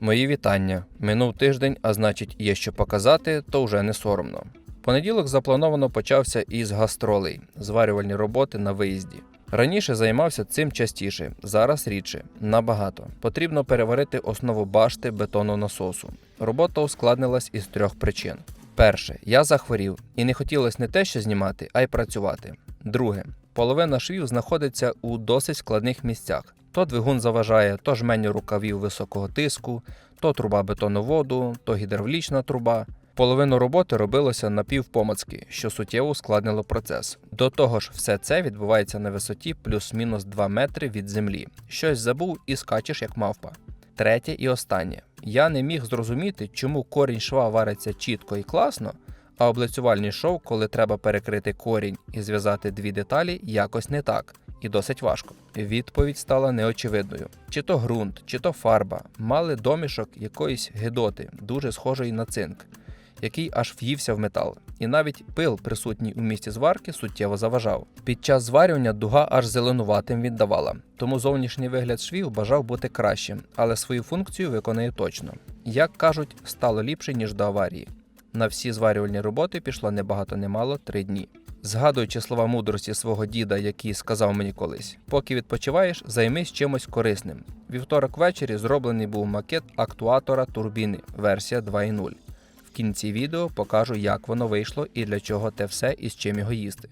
Мої вітання. Минув тиждень, а значить, є що показати, то вже не соромно. Понеділок заплановано почався із гастролей, зварювальні роботи на виїзді. Раніше займався цим частіше, зараз рідше, набагато. Потрібно переварити основу башти бетонного насосу. Робота ускладнилась із трьох причин. Перше, я захворів і не хотілося не те, що знімати, а й працювати. Друге, половина швів знаходиться у досить складних місцях. То двигун заважає, то жменю рукавів високого тиску, то труба бетоноводу, то гідравлічна труба. Половину роботи робилося напівпомацки, що суттєво ускладнило процес. До того ж, все це відбувається на висоті плюс-мінус 2 метри від землі. Щось забув і скачеш як мавпа. Третє і останнє. Я не міг зрозуміти, чому корінь шва вариться чітко і класно, а облицювальний шов, коли треба перекрити корінь і зв'язати дві деталі, якось не так. І досить важко. Відповідь стала неочевидною: чи то ґрунт, чи то фарба мали домішок якоїсь гидоти, дуже схожої на цинк, який аж в'ївся в метал, і навіть пил, присутній у місці зварки, суттєво заважав. Під час зварювання дуга аж зеленуватим віддавала, тому зовнішній вигляд швів бажав бути кращим, але свою функцію виконує точно. Як кажуть, стало ліпше ніж до аварії. На всі зварювальні роботи пішло небагато немало три дні. Згадуючи слова мудрості свого діда, який сказав мені колись: поки відпочиваєш, займись чимось корисним. Вівторок ввечері зроблений був макет актуатора турбіни, версія 2.0. В кінці відео покажу, як воно вийшло і для чого те все і з чим його їсти.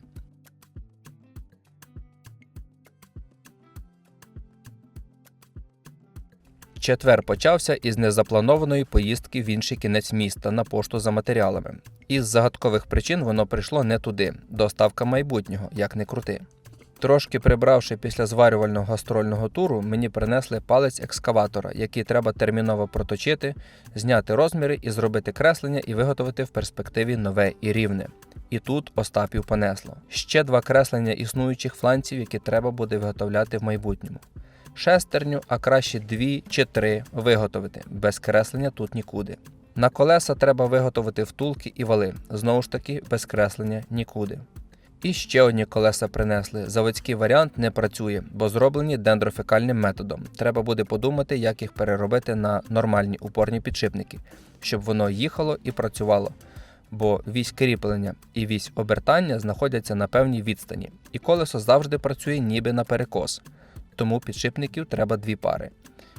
Четвер почався із незапланованої поїздки в інший кінець міста на пошту за матеріалами. Із загадкових причин воно прийшло не туди, доставка майбутнього, як не крути. Трошки прибравши після зварювального гастрольного туру, мені принесли палець екскаватора, який треба терміново проточити, зняти розміри і зробити креслення і виготовити в перспективі нове і рівне. І тут Остапів понесло. Ще два креслення існуючих фланців, які треба буде виготовляти в майбутньому. Шестерню, а краще дві чи три виготовити. Без креслення тут нікуди. На колеса треба виготовити втулки і вали. Знову ж таки, без креслення нікуди. І ще одні колеса принесли. Заводський варіант не працює, бо зроблені дендрофікальним методом. Треба буде подумати, як їх переробити на нормальні упорні підшипники, щоб воно їхало і працювало. Бо вісь кріплення і вісь обертання знаходяться на певній відстані, і колесо завжди працює ніби на перекос. Тому підшипників треба дві пари.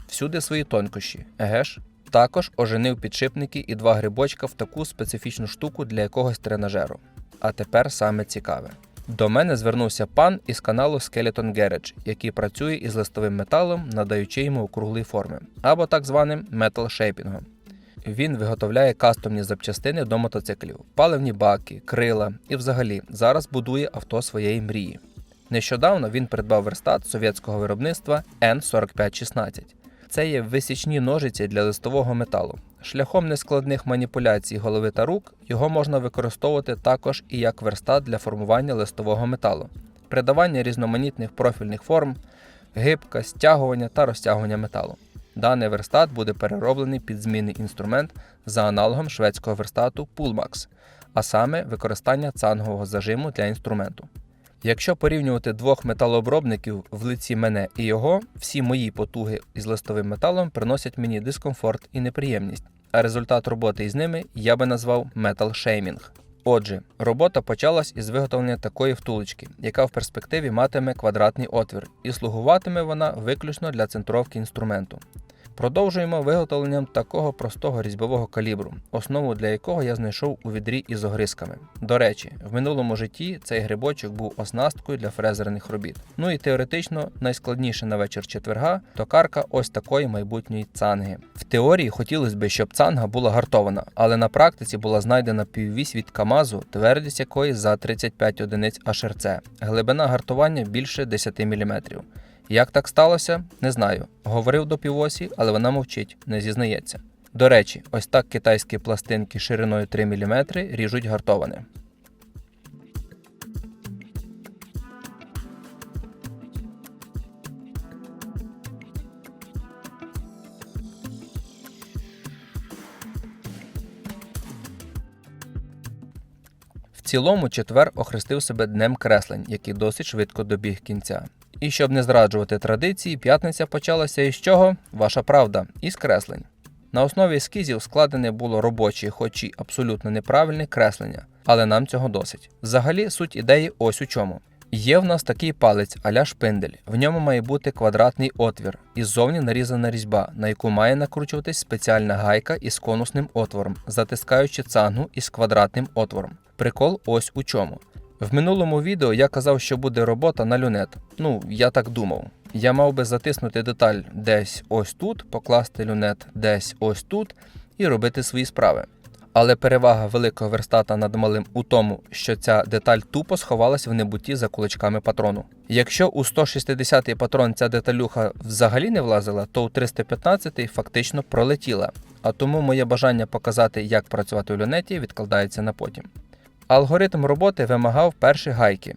Всюди свої тонкощі, еге ж? Також оженив підшипники і два грибочка в таку специфічну штуку для якогось тренажеру. А тепер саме цікаве. До мене звернувся пан із каналу Skeleton Garage, який працює із листовим металом, надаючи йому округлої форми, або так званим метал шейпінгом. Він виготовляє кастомні запчастини до мотоциклів, паливні баки, крила і взагалі зараз будує авто своєї мрії. Нещодавно він придбав верстат совєтського виробництва N4516. Це є висічні ножиці для листового металу. Шляхом нескладних маніпуляцій голови та рук його можна використовувати також і як верстат для формування листового металу, придавання різноманітних профільних форм, гибка, стягування та розтягування металу. Даний верстат буде перероблений під змінний інструмент за аналогом шведського верстату Pullmax, а саме використання цангового зажиму для інструменту. Якщо порівнювати двох металообробників в лиці мене і його, всі мої потуги із листовим металом приносять мені дискомфорт і неприємність, а результат роботи із ними я би назвав метал шеймінг. Отже, робота почалась із виготовлення такої втулочки, яка в перспективі матиме квадратний отвір, і слугуватиме вона виключно для центровки інструменту. Продовжуємо виготовленням такого простого різьбового калібру, основу для якого я знайшов у відрі із огризками. До речі, в минулому житті цей грибочок був оснасткою для фрезерних робіт. Ну і теоретично найскладніше на вечір четверга токарка ось такої майбутньої цанги. В теорії хотілося б, щоб цанга була гартована, але на практиці була знайдена піввісь від Камазу, твердість якої за 35 одиниць HRC. Глибина гартування більше 10 мм. Як так сталося, не знаю. Говорив до півосі, але вона мовчить, не зізнається. До речі, ось так китайські пластинки шириною 3 мм ріжуть гартоване. В цілому четвер охрестив себе днем креслень, який досить швидко добіг кінця. І щоб не зраджувати традиції, п'ятниця почалася із чого? Ваша правда, із креслень. На основі ескізів складене було робоче, хоч і абсолютно неправильне креслення, але нам цього досить. Взагалі, суть ідеї ось у чому. Є в нас такий палець аля шпиндель. В ньому має бути квадратний отвір і ззовні нарізана різьба, на яку має накручуватись спеціальна гайка із конусним отвором, затискаючи цангу із квадратним отвором. Прикол ось у чому. В минулому відео я казав, що буде робота на люнет. Ну, я так думав. Я мав би затиснути деталь десь ось тут, покласти люнет десь ось тут і робити свої справи. Але перевага великого верстата над малим у тому, що ця деталь тупо сховалась в небуті за кулачками патрону. Якщо у 160-й патрон ця деталюха взагалі не влазила, то у 315-й фактично пролетіла. А тому моє бажання показати, як працювати у люнеті, відкладається на потім. Алгоритм роботи вимагав перші гайки.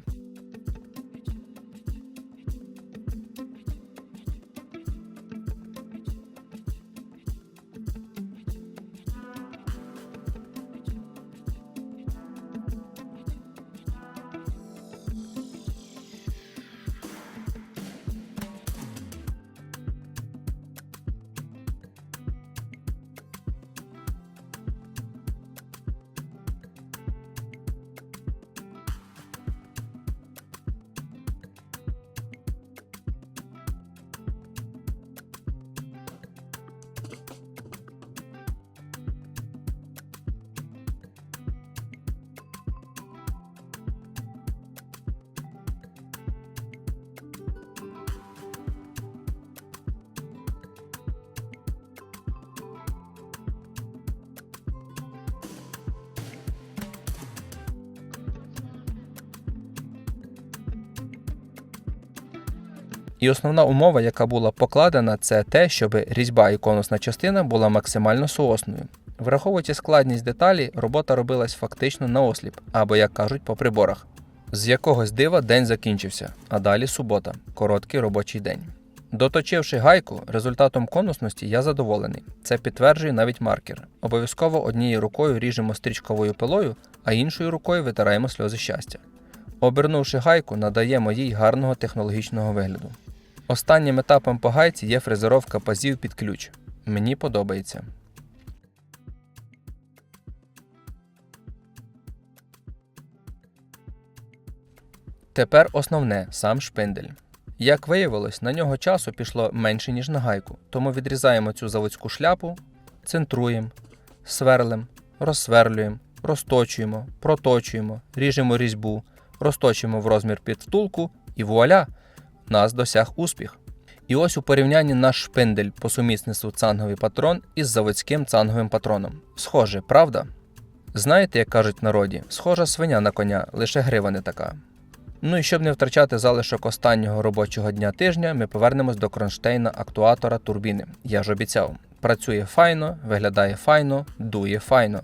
І основна умова, яка була покладена, це те, щоб різьба і конусна частина була максимально соосною. Враховуючи складність деталі, робота робилась фактично на осліп, або, як кажуть, по приборах. З якогось дива день закінчився, а далі субота, короткий робочий день. Доточивши гайку, результатом конусності я задоволений. Це підтверджує навіть маркер. Обов'язково однією рукою ріжемо стрічковою пилою, а іншою рукою витираємо сльози щастя. Обернувши гайку, надаємо їй гарного технологічного вигляду. Останнім етапом по гайці є фрезеровка пазів під ключ. Мені подобається. Тепер основне сам шпиндель. Як виявилось, на нього часу пішло менше, ніж на гайку, тому відрізаємо цю заводську шляпу, центруємо, сверлим, розсверлюємо, розточуємо, проточуємо, ріжемо різьбу, розточуємо в розмір під втулку і вуаля! Нас досяг успіх. І ось у порівнянні наш шпиндель по сумісництву цанговий патрон із заводським цанговим патроном. Схоже, правда? Знаєте, як кажуть в народі, схожа свиня на коня, лише грива не така. Ну і щоб не втрачати залишок останнього робочого дня тижня, ми повернемось до кронштейна актуатора турбіни. Я ж обіцяв. Працює файно, виглядає файно, дує файно.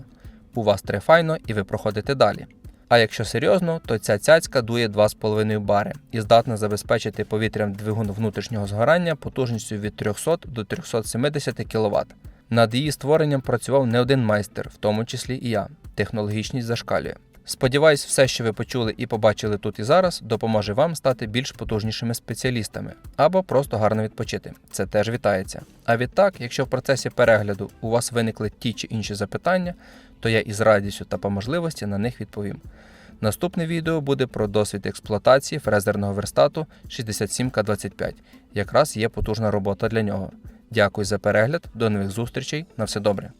У вас три файно і ви проходите далі. А якщо серйозно, то ця цяцька дує 2,5 бари і здатна забезпечити повітрям двигун внутрішнього згорання потужністю від 300 до 370 кВт. Над її створенням працював не один майстер, в тому числі і я. Технологічність зашкалює. Сподіваюсь, все, що ви почули і побачили тут і зараз, допоможе вам стати більш потужнішими спеціалістами або просто гарно відпочити. Це теж вітається. А відтак, якщо в процесі перегляду у вас виникли ті чи інші запитання, то я із радістю та по можливості на них відповім. Наступне відео буде про досвід експлуатації фрезерного верстату 67К25. Якраз є потужна робота для нього. Дякую за перегляд, до нових зустрічей, на все добре.